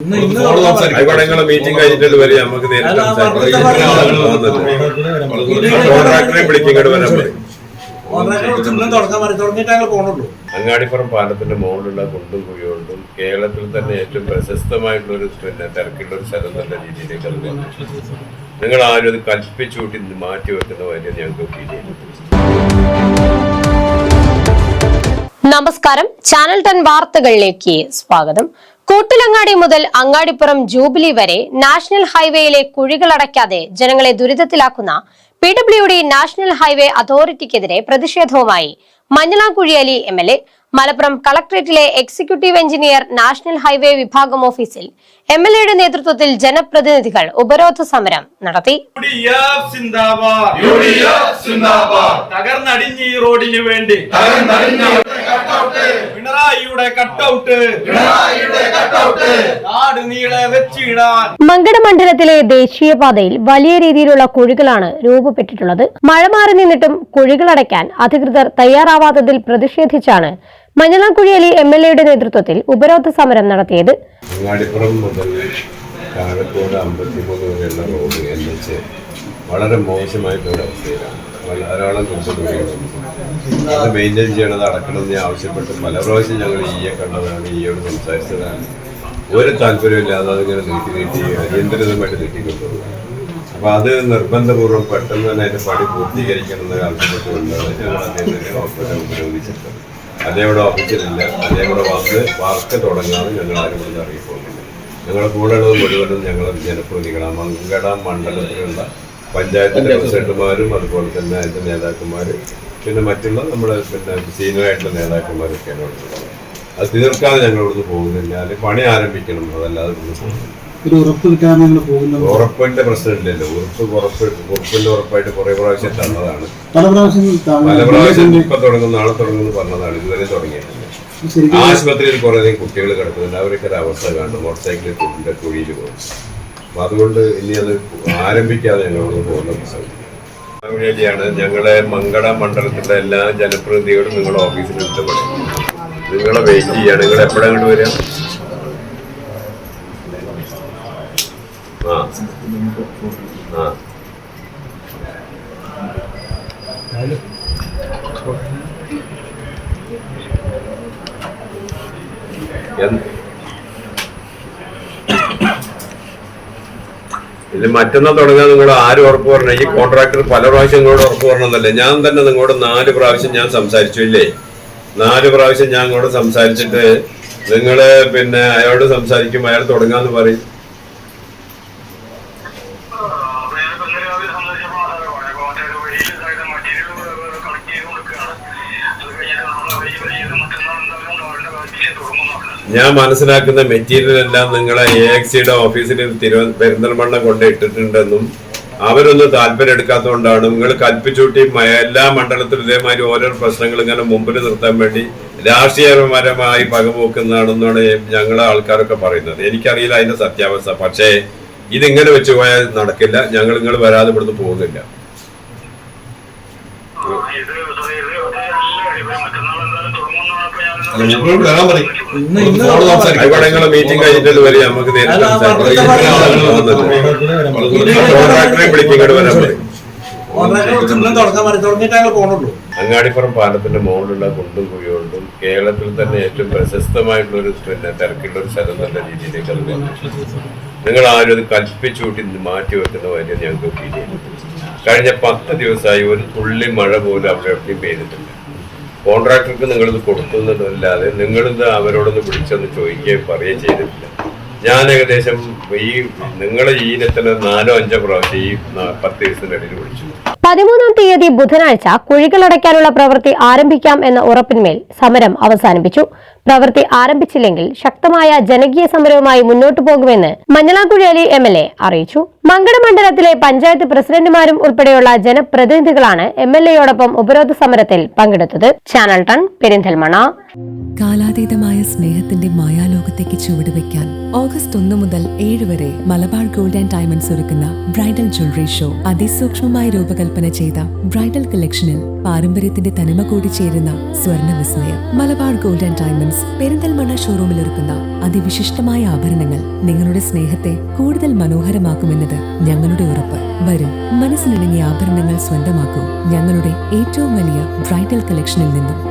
ആയിക്കോട്ടെ മീറ്റിംഗ് കഴിഞ്ഞിട്ട് വരെ നമുക്ക് നേരിട്ട്. കോൺട്രാക്ടറെ വരാൻ പറയും. അങ്ങാടിപ്പുറം പാലത്തിന്റെ മുകളിലുള്ള കുണ്ടും കുഴികൊണ്ടും കേരളത്തിൽ തന്നെ ഏറ്റവും പ്രശസ്തമായിട്ടുള്ള ഒരു പിന്നെ തിരക്കുള്ള ഒരു സ്ഥലം നല്ല രീതിയിലേക്ക് അത് നിങ്ങൾ ആരും അത് കൽപ്പിച്ചുകൂട്ടി മാറ്റി വെക്കുന്ന കാര്യം ഞങ്ങൾക്ക് ഫീൽ ചെയ്യുന്നു. നമസ്കാരം. ചാനൽ ടെൻ വാർത്തകളിലേക്ക് സ്വാഗതം. കൂട്ടിലങ്ങാടി മുതൽ അങ്ങാടിപ്പുറം ജൂബിലി വരെ നാഷണൽ ഹൈവേയിലെ കുഴികളടയ്ക്കാതെ ജനങ്ങളെ ദുരിതത്തിലാക്കുന്ന P W D national highway അതോറിറ്റിക്കെതിരെ പ്രതിഷേധവുമായി Manjalamkuzhi Ali M L A Malappuram കളക്ടറേറ്റിലെ executive engineer national highway വിഭാഗം ഓഫീസിൽ എം എൽ എയുടെ നേതൃത്വത്തിൽ ജനപ്രതിനിധികൾ ഉപരോധ സമരം നടത്തി. തകർന്നടിഞ്ഞ് ഈ റോഡിന് വേണ്ടി. തകർന്നടിഞ്ഞ പിണറായിയുടെ കട്ടൗട്ട്. മങ്കട മണ്ഡലത്തിലെ ദേശീയപാതയിൽ വലിയ രീതിയിലുള്ള കുഴികളാണ് രൂപപ്പെട്ടിട്ടുള്ളത്. മഴ മാറി നിന്നിട്ടും കുഴികളടയ്ക്കാൻ അധികൃതർ തയ്യാറാവാത്തതിൽ പ്രതിഷേധിച്ചാണ് മഞ്ഞളാംകുഴിയലി എം എൽ എയുടെ നേതൃത്വത്തിൽ ഉപരോധ സമരം നടത്തിയത്. അങ്ങാടിപ്പുറം മുതൽ കാഴക്കോട് അമ്പത്തിമൂന്ന് വരെയുള്ള റോഡ് എൻ എച്ച് വളരെ മോശമായിട്ടുള്ള അവസ്ഥയിലാണ്. ധാരാളം കുടുംബങ്ങളുണ്ട് അത് മെയിന്റെയിൻ ചെയ്യണത് അടക്കണമെന്ന് ആവശ്യപ്പെട്ട്. പല പ്രാവശ്യം ഞങ്ങൾ ഈയെ കണ്ടതാണ് ഈയോട് സംസാരിച്ചതാണ്. ഒരു താല്പര്യമില്ലാതെ അതിങ്ങനെ നീട്ടി നീട്ടി അടിയന്തരമായിട്ട് നീട്ടിക്കൊണ്ടുപോകുക അപ്പോൾ അത് നിർബന്ധപൂർവം പെട്ടെന്ന് തന്നെ അതിന്റെ പണി പൂർത്തീകരിക്കണം എന്ന് ആവശ്യപ്പെട്ടുകൊണ്ടാണ് ഞങ്ങൾ അദ്ദേഹത്തിന്റെ ഓപ്പറേഷൻ ഉപയോഗിച്ചിട്ടുള്ളത് അദ്ദേഹം ഓഫീസിലില്ല അതേ ഇവിടെ വന്ന് വർക്ക് തുടങ്ങാതെ ഞങ്ങൾ ആരും ഇവിടെ അറിയിപ്പോകുന്നില്ല ഞങ്ങളുടെ കൂടെയുള്ളത് മുഴുവനും ഞങ്ങൾ ജനപ്രതിനിധികളാണ്. മങ്കട മണ്ഡലത്തിലുള്ള പഞ്ചായത്തിന്റെ പ്രസിഡന്റുമാരും അതുപോലെ തന്നെ അതിന്റെ നേതാക്കന്മാർ പിന്നെ മറ്റുള്ള നമ്മുടെ പിന്നെ സീനിയറായിട്ടുള്ള നേതാക്കന്മാരൊക്കെയാണ് ഇവിടെ ഉള്ളത്. അത് തീർക്കാതെ ഞങ്ങൾ ഇവിടുന്ന് പോകുന്നില്ല. അല്ലെങ്കിൽ പണി ആരംഭിക്കണം. അതല്ലാതെ ഇവിടുന്ന് പോകുന്നില്ല. ഒരു ഉറപ്പ് കിട്ടാൻ നിങ്ങൾ പോകുന്നത്? ഉറപ്പിന്റെ പ്രശ്നമില്ലല്ലോ. ഉറപ്പ് ഉറപ്പ് ഉറപ്പിന്റെ ഉറപ്പായിട്ട് കുറെ പ്രാവശ്യം തന്നതാണ്. പല പ്രാവശ്യം പല പ്രാവശ്യം ഇപ്പൊ തുടങ്ങും നാളെ തുടങ്ങുന്നു പറഞ്ഞതാണ്. ഇതുവരെ തുടങ്ങിയിട്ടില്ല. ആശുപത്രിയിൽ കുറേ കുട്ടികൾ കിടക്കുന്നുണ്ട്. അവരൊക്കെ ഒരു അവസ്ഥ കാണും മോട്ടോർ സൈക്കിളിൽ കുടിന്റെ കുഴിയിൽ പോകും അപ്പൊ അതുകൊണ്ട് ഇനി അത് ആരംഭിക്കാതെ ഞങ്ങളോട് പോകുന്ന പ്രശ്നം വേണ്ടിയാണ് ഞങ്ങളെ മങ്കട മണ്ഡലത്തിലെ എല്ലാ ജനപ്രതിനിധികളും നിങ്ങളുടെ ഓഫീസിൽ ഇഷ്ടപ്പെടും നിങ്ങളെ വെയിറ്റ് ചെയ്യാണ്. നിങ്ങൾ എപ്പോഴാണ് വരിക? ആ ഇത് മറ്റന്നാൾ തുടങ്ങാൻ നിങ്ങൾ ആരും ഉറപ്പ് പറഞ്ഞ ഈ കോൺട്രാക്ടർ പല പ്രാവശ്യം നിങ്ങളോട് ഉറപ്പ് പറഞ്ഞതല്ലേ ഞാൻ തന്നെ നിങ്ങളോട് നാല് പ്രാവശ്യം ഞാൻ സംസാരിച്ചു ഇല്ലേ? നാല് പ്രാവശ്യം ഞാൻ നിങ്ങളോട് സംസാരിച്ചിട്ട് നിങ്ങൾ പിന്നെ അയാളോട് സംസാരിക്കും അയാൾ തുടങ്ങാന്ന് പറയും. ഞാൻ മനസ്സിലാക്കുന്ന മെറ്റീരിയൽ എല്ലാം നിങ്ങളെ എ എക്സിയുടെ ഓഫീസിൽ തിരുവ പെരിന്തൽമണ്ണ കൊണ്ട് ഇട്ടിട്ടുണ്ടെന്നും അവരൊന്നും താല്പര്യം എടുക്കാത്തതുകൊണ്ടാണ് നിങ്ങൾ കൽപ്പിച്ചൂട്ടി എല്ലാ മണ്ഡലത്തിലും ഇതേമാതിരി ഓരോ പ്രശ്നങ്ങൾ ഇങ്ങനെ മുമ്പിൽ നിർത്താൻ വേണ്ടി രാഷ്ട്രീയപരമായി പകപോക്കുന്നതാണെന്നാണ് ഞങ്ങളെ ആൾക്കാരൊക്കെ പറയുന്നത്. എനിക്കറിയില്ല അതിന്റെ സത്യാവസ്ഥ. പക്ഷേ ഇതിങ്ങനെ വെച്ച് പോയാൽ നടക്കില്ല. ഞങ്ങൾ നിങ്ങൾ വരാതെ ഇവിടുന്ന് പോകുന്നില്ല. ഞങ്ങളോട് വരാൻ പറയും. ആയിക്കോട്ടെ നിങ്ങളെ മീറ്റിംഗ് കഴിഞ്ഞിട്ട് വരെ നമുക്ക് നേരിട്ട് കോൺട്രാക്ടറെ വരാൻ പറയും. അങ്ങാടിപ്പുറം പാലത്തിന്റെ മുകളിലുള്ള കുണ്ടും കുഴികൊണ്ടും കേരളത്തിൽ തന്നെ ഏറ്റവും പ്രശസ്തമായിട്ടുള്ള ഒരു പിന്നെ തിരക്കുള്ള ഒരു സ്ഥലം നല്ല രീതിയിലേക്ക് അത് നിങ്ങൾ ആരും അത് കൽപ്പിച്ചുകൂട്ടി മാറ്റി വെക്കുന്ന കാര്യം ഞങ്ങൾക്ക് ഫീൽ ചെയ്യുന്നു കഴിഞ്ഞ പത്ത് ദിവസമായി ഒരു തുള്ളി മഴ പോലും അവിടെ എവിടെയും പെയ്തിട്ടില്ല. കോൺട്രാക്ടർക്ക് നിങ്ങളിത് കൊടുക്കുന്നതല്ലാതെ നിങ്ങളിത് അവരോടൊന്ന് വിളിച്ചൊന്ന് ചോദിക്കുകയും പറയുകയും ചെയ്തിട്ടില്ല. ഞാൻ ഏകദേശം ഈ നിങ്ങളുടെ ഈ ഇനത്തിൽ നാലോ അഞ്ചോ പ്രാവശ്യം ഈ പത്ത് ദിവസത്തിനിടയിൽ വിളിച്ചു. പതിമൂന്നാം തീയതി ബുധനാഴ്ച കുഴികളടയ്ക്കാനുള്ള പ്രവൃത്തി ആരംഭിക്കാം എന്ന ഉറപ്പിന്മേൽ സമരം അവസാനിപ്പിച്ചു. പ്രവൃത്തി ആരംഭിച്ചില്ലെങ്കിൽ ശക്തമായ ജനകീയ സമരവുമായി മുന്നോട്ടു പോകുമെന്ന് മഞ്ഞളാക്കുഴി എം എൽ എ അറിയിച്ചു. മങ്കട മണ്ഡലത്തിലെ പഞ്ചായത്ത് പ്രസിഡന്റുമാരും ഉൾപ്പെടെയുള്ള ജനപ്രതിനിധികളാണ് എം എൽ എയോടൊപ്പം ഉപരോധ സമരത്തിൽ പങ്കെടുത്തത്. ചാനൽ ടൺ പെരിന്തൽമണ കാലാതീതമായ സ്നേഹത്തിന്റെ മായാലോകത്തേക്ക് ചുവടുവെക്കാൻ ഓഗസ്റ്റ് ഒന്ന് മുതൽ ഏഴ് വരെ മലബാർ ഗോൾഡ് ആൻഡ് ഡയമണ്ട്സ് ഒരുക്കുന്ന ബ്രൈഡൽ ജ്വല്ലറി ഷോ അതിസൂക്ഷ്മമായ രൂപകൽപ്പന ചെയ്ത ബ്രൈഡൽ കളക്ഷനിൽ പാരമ്പര്യത്തിന്റെ തനിമ കൂടി ചേരുന്ന സ്വർണ വിസ്മയം. Malabar gold and diamonds Perinthalmanna ഷോറൂമിൽ ഒരുക്കുന്ന അതിവിശിഷ്ടമായ ആഭരണങ്ങൾ നിങ്ങളുടെ സ്നേഹത്തെ കൂടുതൽ മനോഹരമാക്കുമെന്നത് ഞങ്ങളുടെ ഉറപ്പ്. വരും. മനസ്സിനിണങ്ങിയ ആഭരണങ്ങൾ സ്വന്തമാക്കൂ. ഞങ്ങളുടെ ഏറ്റവും വലിയ ബ്രൈഡൽ കളക്ഷനിൽ നിന്നും